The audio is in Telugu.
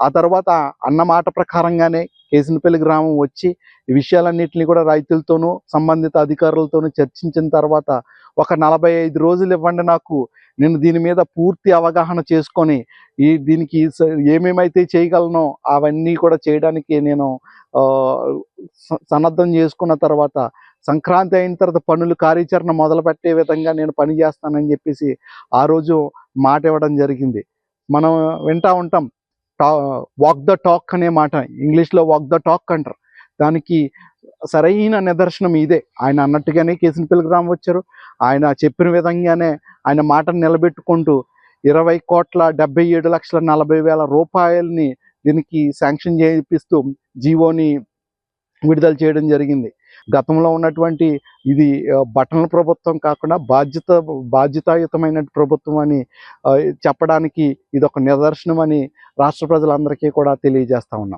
ఆ తర్వాత అన్న మాట ప్రకారంగానే కేసినపల్లి గ్రామం వచ్చి ఈ విషయాలన్నింటినీ కూడా రైతులతోనూ సంబంధిత అధికారులతోనూ చర్చించిన తర్వాత ఒక నలభై ఐదు రోజులు ఇవ్వండి నాకు. నేను దీని మీద పూర్తి అవగాహన చేసుకొని ఈ దీనికి స- ఏమేమైతే చేయగలనో అవన్నీ కూడా చేయడానికి నేను స- సన్నద్ధం చేసుకున్న తర్వాత సంక్రాంతి అయిన తర్వాత పనులు కార్యాచరణ మొదలుపెట్టే విధంగా నేను పని చేస్తానని చెప్పేసి ఆ రోజు మాట ఇవ్వడం జరిగింది. మనం వింటా ఉంటాం. టా వాక్ ద టాక్ అనే మాట ఇంగ్లీష్లో వాక్ ద టాక్ అంటారు. దానికి సరైన నిదర్శనం ఇదే. ఆయన అన్నట్టుగానే కేసినపల్లి గ్రామం వచ్చారు. ఆయన చెప్పిన విధంగానే ఆయన మాటను నిలబెట్టుకుంటూ ఇరవై కోట్ల డెబ్బై ఏడు లక్షల నలభై వేల రూపాయలని దీనికి శాంక్షన్ చేపిస్తూ జీవోని విడుదల చేయడం జరిగింది. గతంలో ఉన్నటువంటి ఇది బటన్ల ప్రభుత్వం కాకుండా బాధ్యత బాధ్యతాయుతమైన ప్రభుత్వం అని చెప్పడానికి ఇది ఒక నిదర్శనం అని రాష్ట్ర ప్రజలందరికీ కూడా తెలియజేస్తా ఉన్నాం.